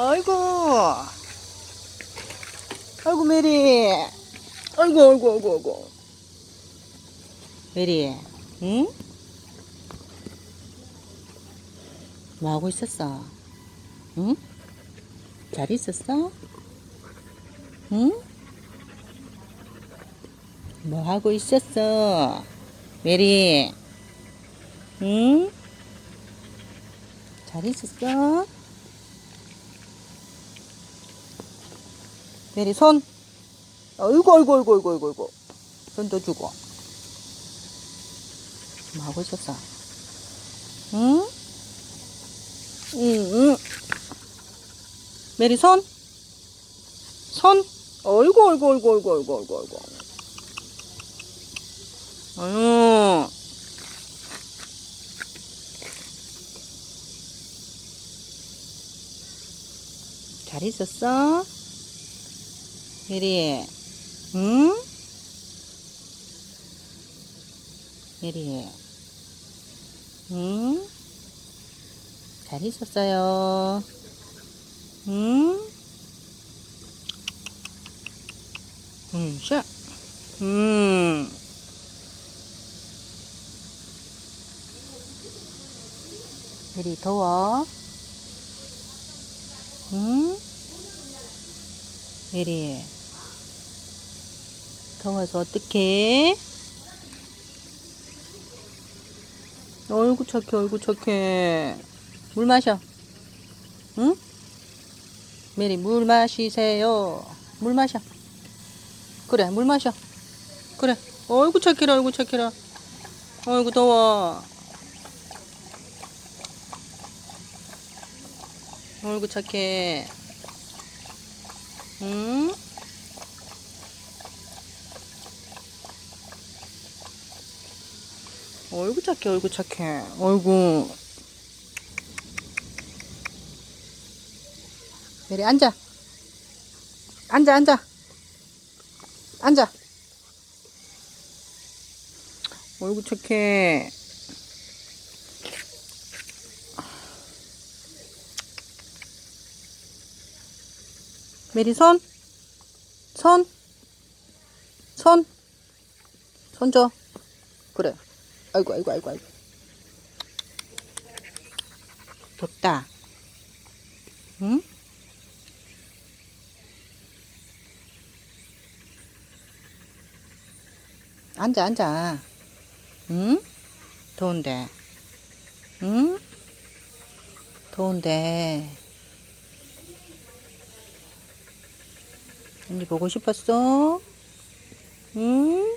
아이고. 아이고, 메리. 아이고, 아이고, 아이고, 아이고. 메리, 응? 뭐 하고 있었어? 응? 잘 있었어? 응? 뭐 하고 있었어? 메리, 응? 잘 있었어? 메리 손. 어이구 어이구 어이구 어이구 어이구 어이구. 손도 주고. 뭐 하고 있었어? 응? 응, 응. 메리 손. 손. 어이구 어이구 어이구 어이구 어이구 어이구 어이구. 아유. 잘 있었어? 메리, 응? 메리, 응? 잘 있었어요. 응? 응, 샤. 음. 메리, 더워? 응? 메리 더워서 어떡해? 어이구 착해 어이구 착해 물 마셔. 응? 메리 물 마시세요. 물 마셔. 그래 물 마셔. 그래. 어이구 착해라 어이구 착해라. 어이구 더워. 어이구 착해 응? 어이구 착해 어이구 착해. 어이구 메리 앉아. 앉아 앉아. 앉아. 어이구 착해. 메리 손. 손, 손, 손 줘. 그래. 아이고, 아이고, 아이고, 아이고. 좋다. 응? 앉아, 앉아. 응? 더운데. 응? 더운데. 언니 보고 싶었어? 응?